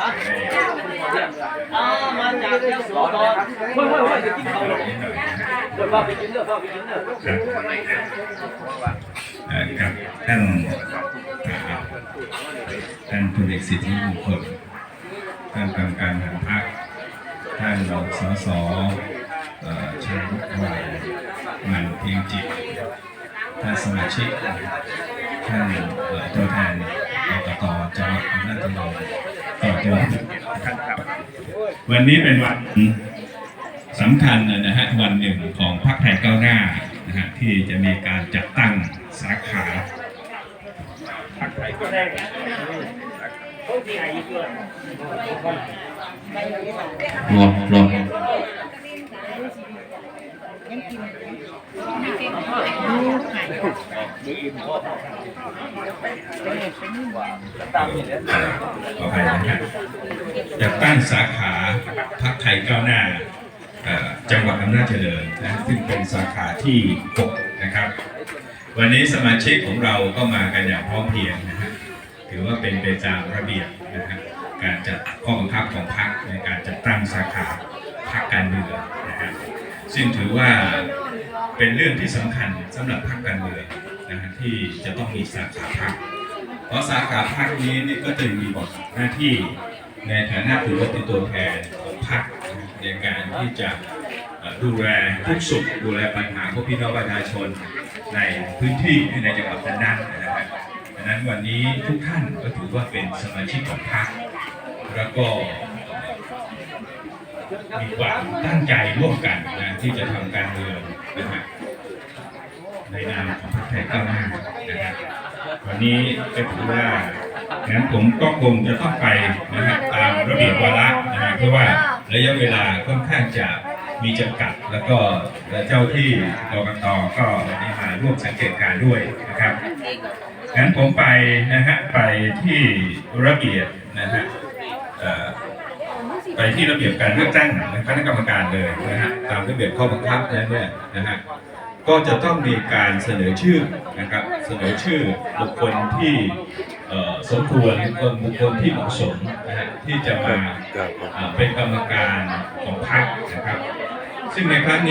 อ่ามาจากยโสธรเฮ้ยเฮ้ยเฮ้ยจะกินเขาเลยเดี๋ยวว่าไปกินเด้อว่าไปกินเด้อเอ่อกับท่านท่านพลเอกสิทธิมงคลท่านกรรมการหารพรรคท่านรองสสเอ่อชัยวุฒิวัยมันเพียงจิตท่านสมาชิกท่านตัวแทนกกตจังหวัดอำนาจเจริญ ต่อเจริญท่านครับวันนี้เป็นวันสำคัญนะฮะวันหนึ่งของพรรคไทยก้าวหน้านะฮะที่จะมีการจัดตั้งสาขาพรรคไทยก้าวหน้ารอรอตามนี่แหละ ขออภัยนะฮะจัดตั้งสาขาพรรคไทยก้าวหน้าจังหวัดอำนาจเจริญนะซึ่งเป็นสาขาที่ 6 นะครับ วันนี้สมาชิกของเราก็มากันอย่างพร้อมเพรียงนะฮะถือว่าเป็นไปตามระเบียบนะฮะการจัดข้อบังคับของพรรคในการจัดตั้งสาขาพรรคการเมืองนะฮะซึ่งถือว่า เป็นเรื่องที่สำคัญสำหรับพรรคการเมืองนะฮะที่จะต้องมีสาขาพรรคเพราะสาขาพรรคนี้นี่ก็จะมีบทหน้าที่ในฐานะถือว่าเป็นตัวแทนของพรรคในการที่จะดูแลทุกสุขดูแลปัญหาพวกพี่น้องประชาชนในพื้นที่ในจังหวัดนั้นนะครับดังนั้นวันนี้ทุกท่านก็ถือว่าเป็นสมาชิกของพรรคแล้วก็มีความตั้งใจร่วมกันนะที่จะทำการเมือง ในนามของพรรคไทยก้าวหน้านะครับวันนี้ก็ถือว่างั้นผมก็คงจะต้องไปนะครับตามระเบียบวาระนะฮะเพราะว่าระยะเวลาค่อนข้างจะมีจำกัด แล้วก็เจ้าที่กกตก็วันนี้มาร่วมสังเกตการด้วยนะครับงั้นผมไปนะฮะไปที่ระเบียบนะฮะเอ่อไปที่ระเบียบการเลือกตั้งคณะกรรมการเลยนะฮะตามระเบียบข้อบังคับนั้นเนี่ยนะฮะ ก็จะต้องมีการเสนอชื่อนะครับเสนอชื่อบุคคลที่เอ่อสมควรคนบุคคลที่เหมาะสมนะฮะที่จะมาเอ่อเป็นกรรมการของพรรคนะครับ ซึ่งในครั้งนี้